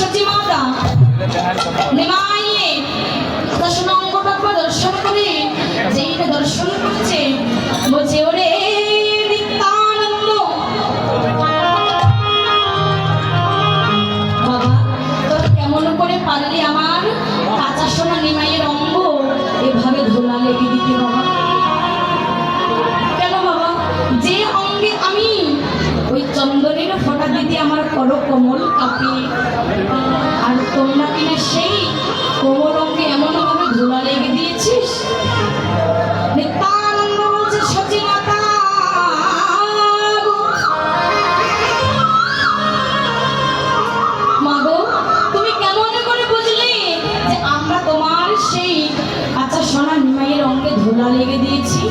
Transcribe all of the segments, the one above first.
সচিমাতা নিমাইয়ে দর্শন অঙ্গটাত্ম দর্শন করে, যেইটা দর্শন করছে, বলছে, ওরে পারলে আমার কাঁচা সোনা অঙ্গ? এভাবে লেগে দিতে কেন বাবা? যে অঙ্গে আমি ওই চন্দনের দিতে আমার করো দেখছিস নিত্যানন্দ বলছে সচিনতা মাগো তুমি কেমন করে বুঝলে যে আমরা তোমার সেই আচ্ছা সোনা নিমাইয়ের অঙ্গে ধুলা লেগে দিয়েছি?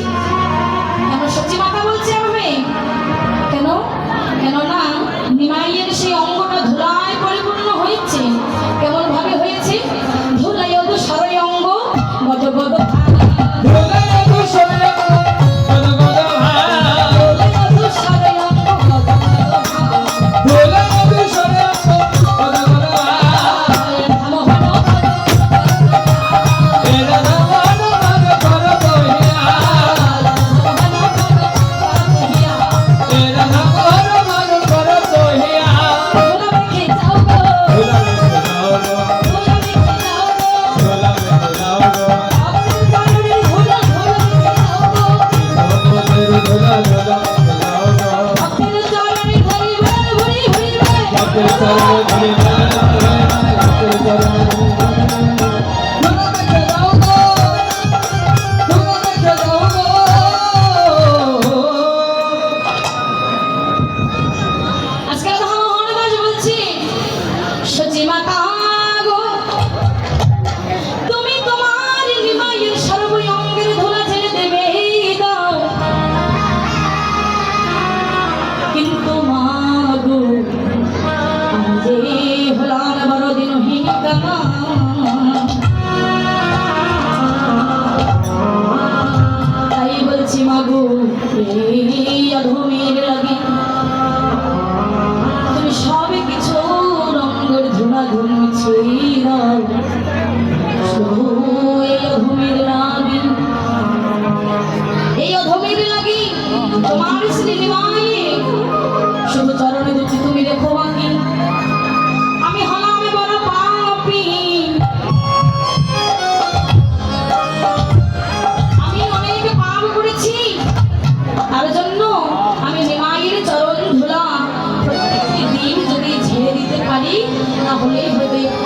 Fuera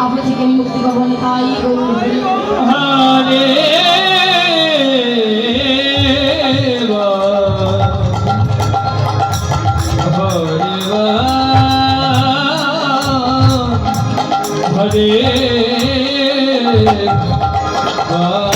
পাপনাশিকে মুক্তি কবনে তাই হরে Hare Hare